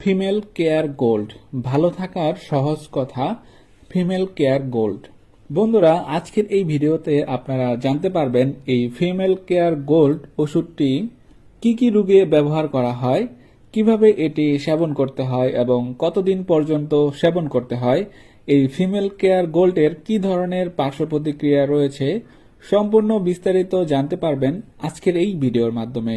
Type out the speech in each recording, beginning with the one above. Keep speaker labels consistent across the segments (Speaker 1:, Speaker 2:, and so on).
Speaker 1: Female care gold ভালো থাকার সহজ কথা ফিমেল কেয়ার গোল্ড বন্ধুরা, আজকের এই ভিডিওতে আপনারা জানতে পারবেন এই ফিমেল কেয়ার গোল্ড ওষুধটি কি কি রোগে ব্যবহার করা হয়, কীভাবে এটি সেবন করতে হয় এবং কতদিন পর্যন্ত সেবন করতে হয়, এই ফিমেল কেয়ার গোল্ডের কি ধরনের পার্শ্ব প্রতিক্রিয়া রয়েছে সম্পূর্ণ বিস্তারিত জানতে পারবেন আজকের এই ভিডিওর মাধ্যমে।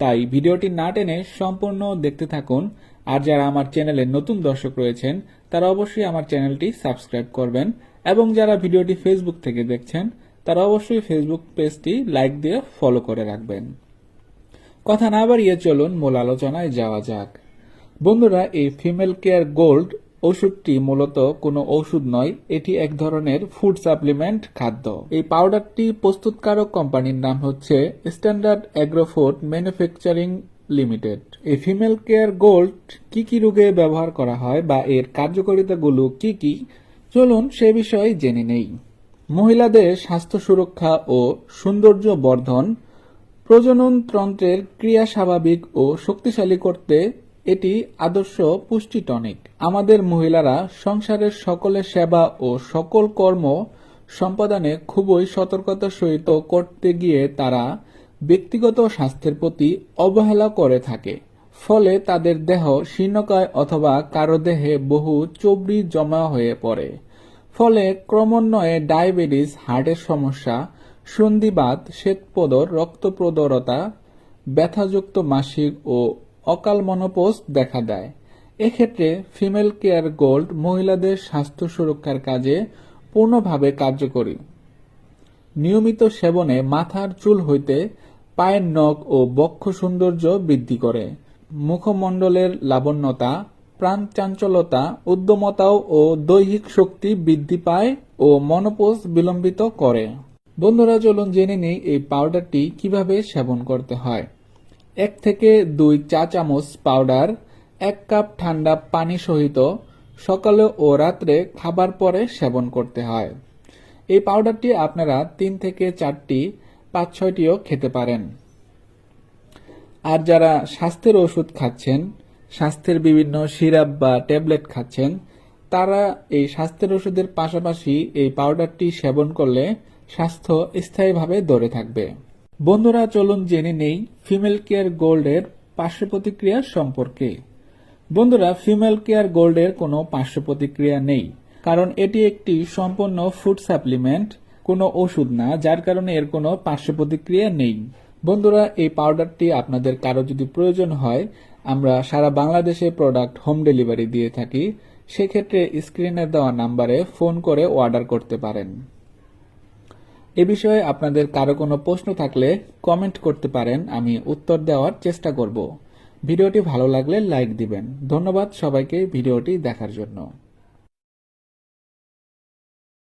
Speaker 1: তাই ভিডিওটি না টেনে সম্পূর্ণ দেখতে থাকুন আর যারা আমার চ্যানেলে নতুন দর্শক রয়েছেন, তারা অবশ্যই আমার চ্যানেলটি সাবস্ক্রাইব করবেন এবং যারা ভিডিওটি ফেসবুক থেকে দেখছেন, তারা অবশ্যই ফেসবুক পেজটি লাইক দিয়ে ফলো করে রাখবেন। কথা না বাড়িয়ে চলুন মূল আলোচনায় যাওয়া যাক। বন্ধুরা, এই ফিমেল কেয়ার গোল্ড ওষুধটি মূলত কোনো ওষুধ নয়, এটি এক ধরনের ফুড সাপ্লিমেন্ট খাদ্য। এই পাউডারটি প্রস্তুতকারক কোম্পানির নাম হচ্ছে স্ট্যান্ডার্ড অ্যাগ্রোফুড ম্যানুফ্যাকচারিং লিমিটেড এই ফিমেল কেয়ার গোল্ড কি কি রোগে ব্যবহার করা হয় বা এর কার্যকারিতাগুলো কি কি? চলুন সে বিষয়ে জেনে নেই। মহিলাদের স্বাস্থ্য সুরক্ষা ও সৌন্দর্য বর্ধন প্রজনন তন্ত্রের ক্রিয়া স্বাভাবিক ও শক্তিশালী করতে এটি আদর্শ পুষ্টি টনিক। আমাদের মহিলারা সংসারের সকলের সেবা ও সকল কর্ম সম্পাদনে খুবই সতর্কতার সহিত করতে গিয়ে তারা ব্যক্তিগত স্বাস্থ্যের প্রতি অবহেলা করে থাকে, ফলে তাদের দেহ শীর্ণকায় অথবা কারও দেহে বহু চবড়ি জমা হয়ে পড়ে। ফলে ক্রমান্বয়ে ডায়াবেটিস, হার্টের সমস্যা, সন্ধিবাত, শ্বেতপদর, রক্তপ্রদরতা, ব্যথাযুক্ত মাসিক ও অকাল মনোপোজ দেখা দেয়। এক্ষেত্রে ফিমেল কেয়ার গোল্ড মহিলাদের স্বাস্থ্য সুরক্ষার কাজে পূর্ণভাবে কার্যকরী। নিয়মিত সেবনে মাথার চুল হইতে পায়ের নখ ও বক্ষ সৌন্দর্য বৃদ্ধি করে। মুখমণ্ডলের লাবণ্যতা প্রাণ চাঞ্চলতা উদ্যমতাও ও দৈহিক শক্তি বৃদ্ধি পায় ও মনোপোজ বিলম্বিত করে। বন্ধুরা, চলুন জেনে নেই এই পাউডারটি কীভাবে সেবন করতে হয়। এক থেকে দুই চা চামচ পাউডার এক কাপ ঠান্ডা পানি সহিত সকালে ও রাত্রে খাবার পরে সেবন করতে হয়। এই পাউডারটি আপনারা তিন থেকে চারটি পাঁচ ছয়টিও খেতে পারেন। আর যারা স্বাস্থ্যের ওষুধ খাচ্ছেন, স্বাস্থ্যের বিভিন্ন সিরাপ বা ট্যাবলেট খাচ্ছেন, তারা এই স্বাস্থ্যের ওষুধের পাশাপাশি এই পাউডারটি সেবন করলে স্বাস্থ্য স্থায়ীভাবে ধরে থাকবে। বন্ধুরা, চলুন জেনে নেই ফিমেল কেয়ার গোল্ডের পার্শ্ব প্রতিক্রিয়া সম্পর্কে। বন্ধুরা, ফিমেল কেয়ার গোল্ডের কোনো পার্শ্ব প্রতিক্রিয়া নেই, কারণ এটি একটি সম্পূর্ণ ফুড সাপ্লিমেন্ট কোনো ওষুধ না, যার কারণে এর কোনো পার্শ্ব প্রতিক্রিয়া নেই। বন্ধুরা, এই পাউডারটি আপনাদের কারও যদি প্রয়োজন হয়, আমরা সারা বাংলাদেশে প্রোডাক্ট হোম ডেলিভারি দিয়ে থাকি, সেক্ষেত্রে স্ক্রিনে দেওয়া নাম্বারে ফোন করে অর্ডার করতে পারেন। এ বিষয়ে আপনাদের কারও কোনো প্রশ্ন থাকলে কমেন্ট করতে পারেন, আমি উত্তর দেওয়ার চেষ্টা করব। ভিডিওটি ভালো লাগলে লাইক দিবেন। ধন্যবাদ সবাইকে ভিডিওটি দেখার জন্য।